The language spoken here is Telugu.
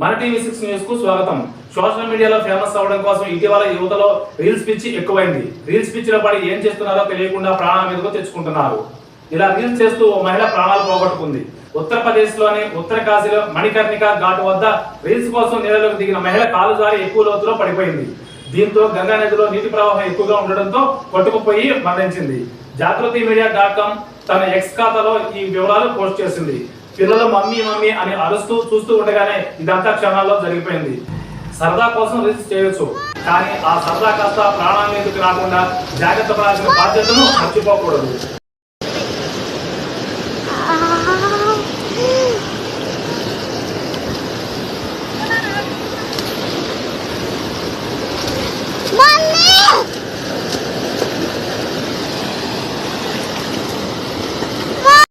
మన టీవీ సిక్స్ న్యూస్కు స్వాగతం. సోషల్ మీడియాలో ఫేమస్ అవ్వడం కోసం ఇటీవల యువతలో రీల్స్ పిచ్చి ఎక్కువైంది. రీల్స్ పిచ్చిలో పడి ఏం చేస్తున్నారో తెలియకుండా ప్రాణాల మీదకు తెచ్చుకుంటున్నారు. ఇలా రీల్స్ చేస్తూ ఓ మహిళ ప్రాణాలు పోగొట్టుకుంది. ఉత్తరప్రదేశ్లోని ఉత్తరకాశీలో మణికర్ణిక ఘాటు వద్ద రీల్స్ కోసం నీళ్ళలోకి దిగిన మహిళ కాలు జారి ఎక్కువ లోతులో పడిపోయింది. దీంతో గంగా నదిలో నీటి ప్రవాహం ఎక్కువగా ఉండడంతో కొట్టుకుపోయి మరణించింది. జాగృతి మీడియా డాట్ కామ్ తన ఎక్స్ ఖాతాలో ఈ వివరాలు పోస్ట్ చేసింది. పిల్లలు మమ్మీ మమ్మీ అని అరుస్తూ చూస్తూ ఉండగానే ఇదంతా క్షణాల్లో జరిగిపోయింది. సరదా కోసం రీల్స్ చేయొచ్చు కానీ ఆ సరదా కాస్త ప్రాణాల మీదకి రాకుండా జాగ్రత్త పడాల్సిన బాధ్యతను మర్చిపోకూడదు.